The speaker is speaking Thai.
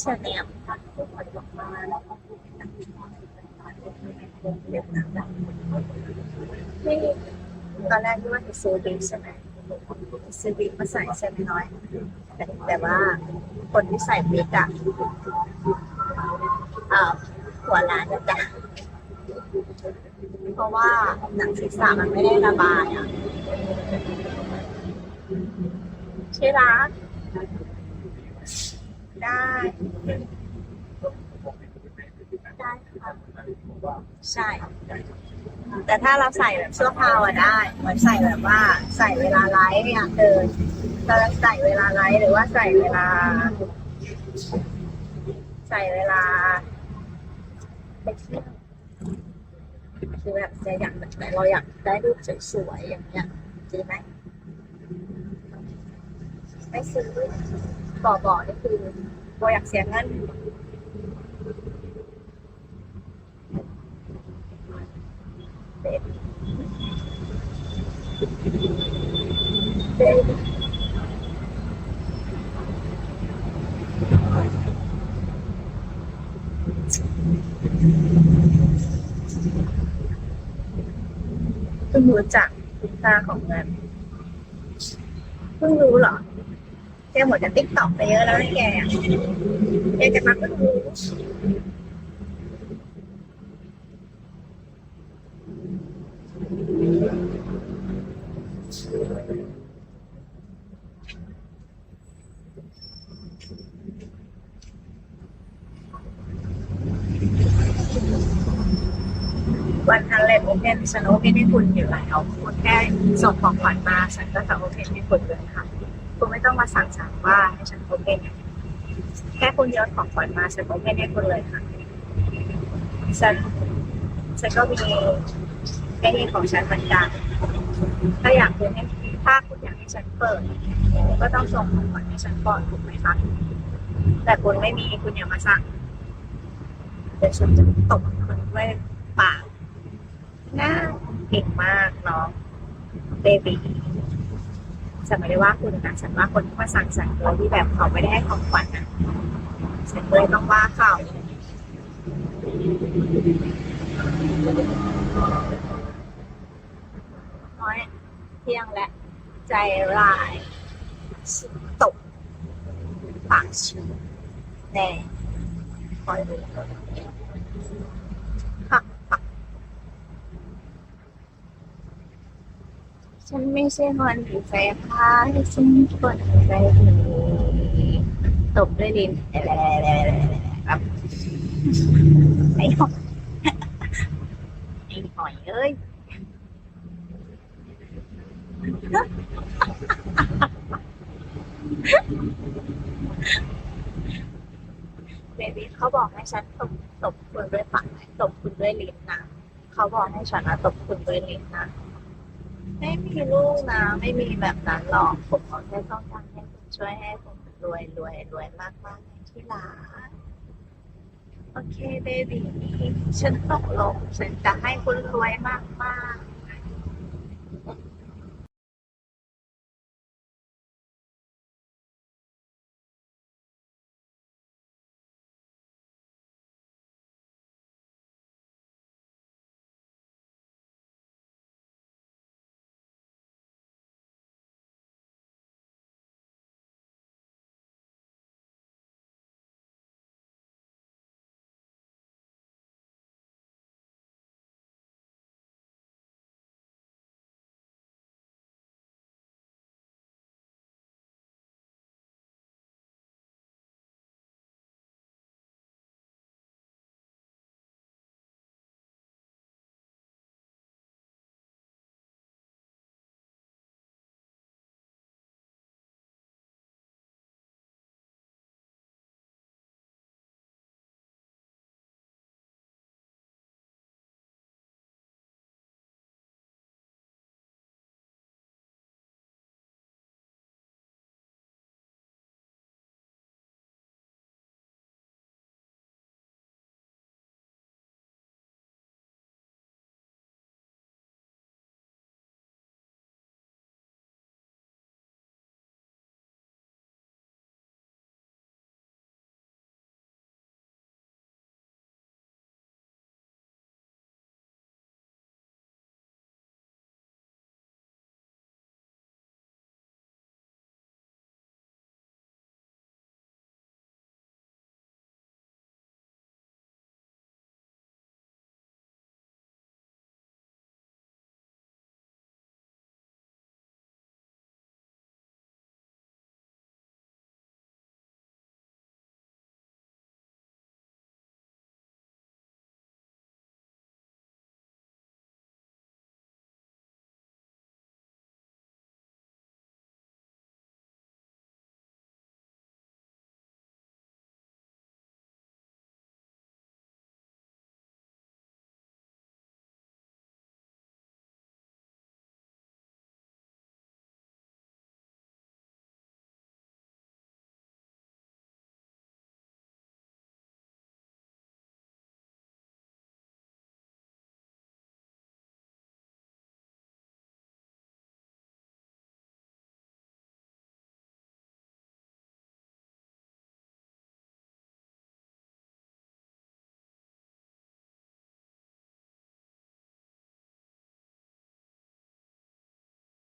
เฉลียมนี่ตอนแรกที่ว่าจะซื้อบิ๊กใช่ไหมซื้อบิ๊กมาใส่เส้นน้อย แต่แต่ว่าคนที่ใส่บิ๊กอะเอ่อหัวร้านนะจ๊ะเพราะว่าหนังศีรษะมันไม่ได้ระบายอะใช่รัก ได้ได้ค่ะใช่ แต่ถ้าเราใส่แบบชั่วคราวอะได้เหมือนใส่แบบว่า ใส่เวลาไลฟ์อยากเดินเราใส่เวลาไลฟ์หรือว่าใส่เวลา ใส่เวลาไปเที่ยวคือแบบจะอยากแบบเราอยากได้รูปสวยๆอย่างเงี้ยดีไหมไม่ซื้อ บ่อบ่อนี่คือโบอยากเสียเงินเพิ่งรู้จักคุณค่าของเงินเพิ่งรู้เหรอ แกหมดจากติ๊กต็อกไปเยอะแล้วนะแกแกจะมาเพิ่งรู้วันทันเลนโอเพนฉันโอเพนให้คุณอยู่แล้วคุณแค่ส่งของขวัญมาฉันก็จะโอเพนให้คุณเลยค่ะ คุณไม่ต้องมาสั่งฉันว่าให้ฉันโอเพนแค่คุณโยนของขวัญมาฉันโอเพนให้คุณเลยค่ะฉันฉันก็มีแค่นี้ของฉันเหมือนกันถ้าอยากคุณให้ถ้าคุณอยากให้ฉันเปิดคุณก็ต้องส่งของขวัญให้ฉันก่อนถูกไหมคะแต่คุณไม่มีคุณอย่ามาสั่งเดี๋ยวฉันจะตบคุณด้วยปากน่าเก่งมากเนาะเบบี้ ฉันไม่ได้ว่าคุณนะฉันว่าคนที่มาสั่งฉันโดยที่แบบเขาไม่ได้ให้ของขวัญนะฉันเลยต้องว่าเขาน้อยเที่ยงและ ใจร้ายตกปากชิวแน่คอยดูหักปัก ฉันไม่ ใช่คนที่ใจพายฉันคนใจดีตบด้วยลิ้นแบบไอ้หอยไอ้หอยเอ้ยเบบี้เขาบอกให้ฉันตบตบคุณด้วยปากตบคุณด้วยลิ้นนะเขาบอกให้ฉันนะตบคุณด้วยลิ้นนะ ไม่มีลูกนะ ไม่มีแบบนั้นหรอกผมขอแค่ต้องการให้คุณช่วยให้ผมรวยรวยรวยมากมากในที่รักโอเคเบบีฉันตกลงฉันจะให้คุณรวยมาก